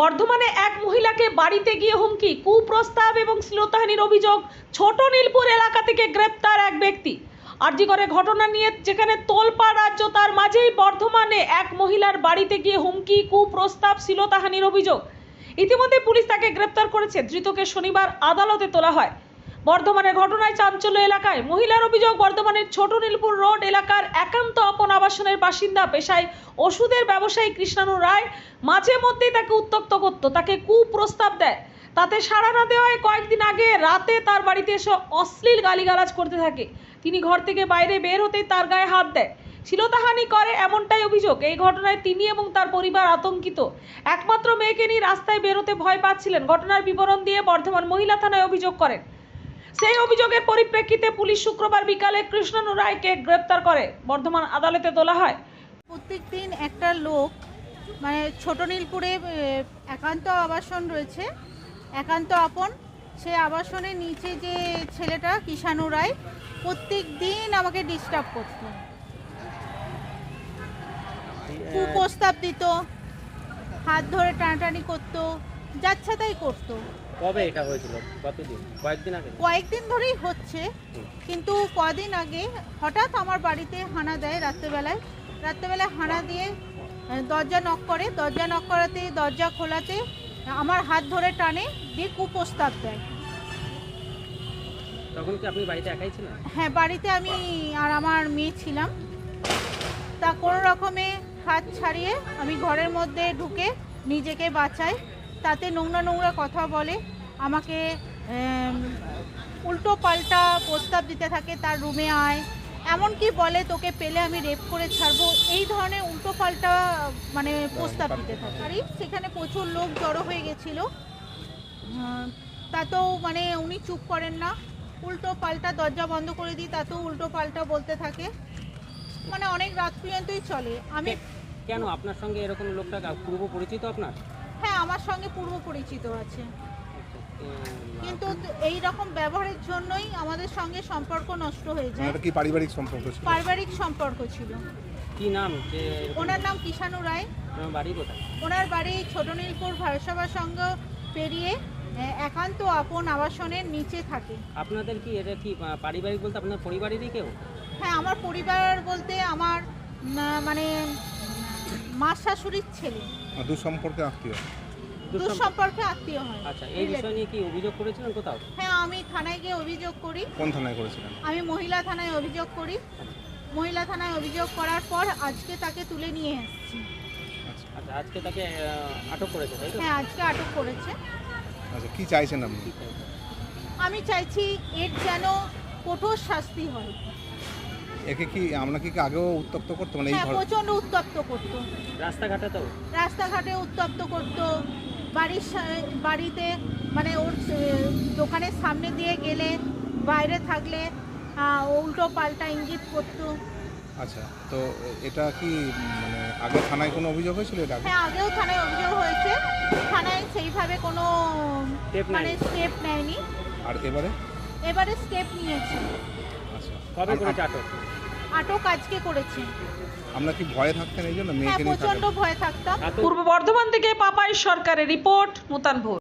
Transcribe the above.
বর্ধমানে এক মহিলাকে বাড়িতে গিয়ে হুমকি, কুপ্রস্তাব এবং শ্লীলতাহানির অভিযোগ ছোট নীলপুর এলাকা থেকে গ্রেপ্তার এক ব্যক্তি। করে ঘটনা নিয়ে যেখানে তোলপা রাজ্য, তার মাঝেই বর্ধমানে এক মহিলার বাড়িতে গিয়ে হুমকি, কুপ্রস্তাব, শ্লীলতাহানির অভিযোগ। ইতিমধ্যে পুলিশ তাকে গ্রেপ্তার করেছে। ধৃতকে শনিবার আদালতে তোলা হয়। বর্ধমানের ঘটনায় চাঞ্চল্য এলাকায় মহিলার অভিযোগ, বর্ধমানের ছোট নীলপুর রোড এলাকার একান্ত আপন আবাসনের বাসিন্দা পেশায় ওষুধের ব্যবসায়ী কৃষ্ণানু রায় মাঝে মধ্যেই তাকে উত্তক্ত করত, তাকে কুপ্রস্তাব দেয়। তাতে সাড়া না দেওয়ায় কয়েকদিন আগে রাতে তার বাড়িতে এসে অশ্লীল গালিগালাজ করতে থাকে। তিনি ঘর থেকে বাইরে বের হতেই তার গায়ে হাত দেয়। শিলতাহানি করে এমনটাই অভিযোগ। এই ঘটনায় তিনি এবং তার পরিবার আতঙ্কিত। একমাত্র মেয়েকে নিয়ে রাস্তায় বেরোতে ভয় পাচ্ছিলেন। ঘটনার বিবরণ দিয়ে বর্ধমান মহিলা থানায় অভিযোগ করেন। সেই অভিযোগের পরিপ্রেক্ষিতে পুলিশ শুক্রবার বিকালে কৃষ্ণানু রায়কে গ্রেপ্তার করে। বর্ধমান আদালতে তোলা হয়। প্রত্যেক দিন একটা লোক মানে ছোট নীলপুরে একান্ত আবাসন রয়েছে। একান্ত আপন। সেই আবাসনের নিচে যে ছেলেটা কিষাণু রায় প্রত্যেক দিন আমাকে ডিস্টার্ব করতো। কুপ্রস্তাব দিত, হাত ধরে টানাটানি করতো যাচ্ছে তাই করতো। কবে এটা হয়েছিল? কতদিন? কয়েকদিন আগে? কয়েকদিন ধরেই হচ্ছে কিন্তু কদিন আগে হঠাৎ আমার বাড়িতে হানা দেয় রাত্রেবেলায়। রাত্রেবেলায় হানা দিয়ে দরজা নক করে দরজা নক করাতে দরজা খোলাতে আমার হাত ধরে টানে দিয়ে কুপ্রস্তাব দেয়। তখন কি আপনি বাড়িতে একাই ছিলেন? হ্যাঁ বাড়িতে আমি আর আমার মেয়ে ছিলাম। তা কোনো রকমে হাত ছাড়িয়ে আমি ঘরের মধ্যে ঢুকে নিজেকে বাঁচাই। তাতে নোংরা নোংরা কথা বলে, আমাকে উল্টো পাল্টা প্রস্তাব দিতে থাকে, তার রুমে আয়। এমনকি বলে, তোকে পেলে আমি রেপ করে ছাড়বো। এই ধরনের উল্টো পাল্টা মানে প্রস্তাব দিতে থাকে। আর সেখানে প্রচুর লোক জড়ো হয়ে গেছিল। তাতেও মানে উনি চুপ করেন না। উল্টো পাল্টা দরজা বন্ধ করে দিই তাতেও উল্টো পাল্টা বলতে থাকে। মানে অনেক রাত পর্যন্তই চলে। আমি কেন আপনার সঙ্গে এরকম লোকটা পূর্ব পরিচিত আপনার? হ্যাঁ আমার সঙ্গে পূর্ব পরিচিত আছে। কিন্তু এই রকম ব্যবহারের জন্যই আমাদের সঙ্গে সম্পর্ক নষ্ট হয়ে যায়। এটা কি পারিবারিক সম্পর্ক ছিল? পারিবারিক সম্পর্ক ছিল। কি নাম? যে ওনার নাম কিষাণু রায়। আপনার বাড়ি কোথায়? ওনার বাড়ি ছোট নীলপুর ভারতসভা সংঘ পেরিয়ে একান্ত আপন আবাসনের নিচে থাকে। আপনাদের কি এটা কি পারিবারিক বলতে আপনার পরিবারেরই কেউ? হ্যাঁ আমার পরিবার বলতে আমার মানে মা শাশুড়ির ছেলে। আর দুঃসম্পর্কে আত্মীয়। দুঃসম্পর্ক। সম্পর্কে? আত্মীয় হয়। আচ্ছা এই বিষয় নিয়ে কি অভিযোগ করেছিলেন কোথাও? হ্যাঁ আমি থানায় গিয়ে অভিযোগ করি। কোন থানায় করেছিলেন? আমি মহিলা থানায় অভিযোগ করি। মহিলা থানায় অভিযোগ করার পর আজকে তাকে তুলে নিয়ে এসেছি। আচ্ছা। আচ্ছা আজকে তাকে আহ, আটক করেছে তাই তো? হ্যাঁ আজকে আটক করেছে। আচ্ছা কি চাইছেন আপনি? আমি চাইছি এর যেন কঠোর শাস্তি হয়। একে কি আপনাকে কি আগেও উত্তপ্ত করতো? মানে এই হ্যাঁ ঘর প্রচণ্ড উত্তপ্ত করতো। রাস্তাঘাটে তো? রাস্তাঘাটে উত্তপ্ত করতো। বাড়ির সা- বাড়িতে মানে ওর আহ, দোকানের সামনে দিয়ে গেলে বাইরে থাকলে আহ, উল্টো পাল্টা ইঙ্গিত করতো। আচ্ছা তো এটা কি মানে আগে থানায় কোনো অভিযোগ হয়েছিল এটা আগে? হ্যাঁ আগেও থানায় অভিযোগ হয়েছে। থানায় সেইভাবে কোনো Step মানে নেয়নি। স্টেপ নেয়নি। আর এবারে? এবারে স্টেপ নিয়েছে। আচ্ছা। কবে আম- করেছে আটক আটক আজকে করেছে। আমরা কি ভয়ে থাকতেন এই জন্য? হ্যাঁ মেয়েকে নিয়ে প্রচণ্ড থাকেন? ভয় থাকতাম। পূর্ব বর্ধমান থেকে পাপাই সরকারের রিপোর্ট নূতন ভোর